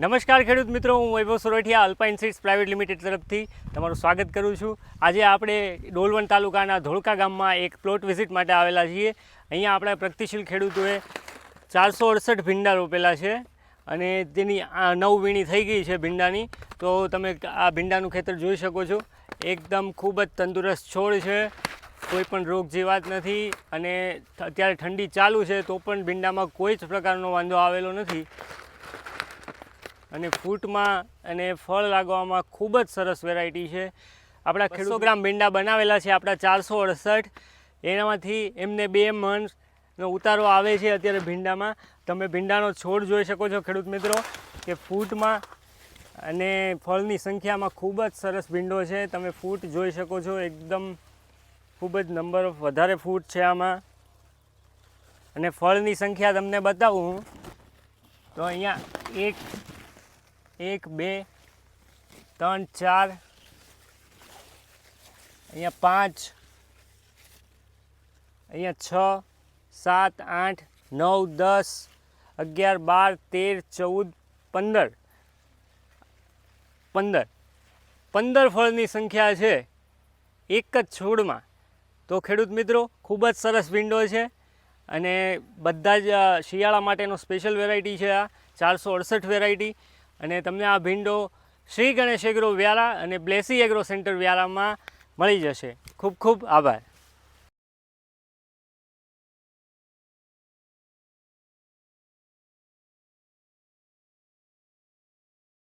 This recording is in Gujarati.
નમસ્કાર ખેડૂત મિત્રો, હું Vaibhav Sorathiya, Alpine seeds private limited તરફથી તમારું સ્વાગત કરું છું. આજે આપણે ડોલવણ તાલુકાના ધોળકા ગામમાં એક પ્લોટ વિઝિટ માટે આવેલા છીએ. અહીંયા આપણા પ્રગતિશીલ ખેડૂતોએ ચારસો અડસઠ ભીંડા રોપેલા છે અને તેની નવ વીણી થઈ ગઈ છે ભીંડાની. તો તમે આ ભીંડાનું ખેતર જોઈ શકો છો. એકદમ ખૂબ જ તંદુરસ્ત છોડ છે. કોઈ પણ રોગ જીવાત નથી અને અત્યારે ઠંડી ચાલુ છે તો પણ ભીંડામાં કોઈ જ પ્રકારનો વાંધો આવેલો નથી. અને ફૂટમાં અને ફળ લાગવામાં ખૂબ જ સરસ વેરાયટી છે. આપણા ખેડૂતો ગ્રામ ભીંડા બનાવેલા છે આપણા ચારસો અડસઠ. એનામાંથી એમને બે મણનો ઉતારો આવે છે અત્યારે ભીંડામાં. તમે ભીંડાનો છોડ જોઈ શકો છો ખેડૂત મિત્રો કે ફૂટમાં અને ફળની સંખ્યામાં ખૂબ જ સરસ ભીંડો છે. તમે ફૂટ જોઈ શકો છો એકદમ ખૂબ જ નંબર ઓફ વધારે ફૂટ છે આમાં. અને ફળની સંખ્યા તમને બતાવું. હું તો અહીંયા એક એક, બે, ત્રણ, ચાર, અહીંયા પાંચ, અહીંયા છ, સાત, આઠ, નવ, દસ, અગિયાર, બાર, તેર, ચૌદ, પંદર. પંદર. પંદર ફળની સંખ્યા છે એક જ છોડમાં. તો ખેડૂત મિત્રો, ખૂબ જ સરસ વિન્ડો છે અને બધા જ શિયાળા માટેનો સ્પેશિયલ વેરાયટી છે આ. ચારસો અડસઠ વેરાયટી. અને તમને આ ભીંડો શ્રી ગણેશ એગ્રો વ્યારા અને બ્લેસી એગ્રો સેન્ટર વ્યારામાં મળી જશે. ખૂબ ખૂબ આભાર.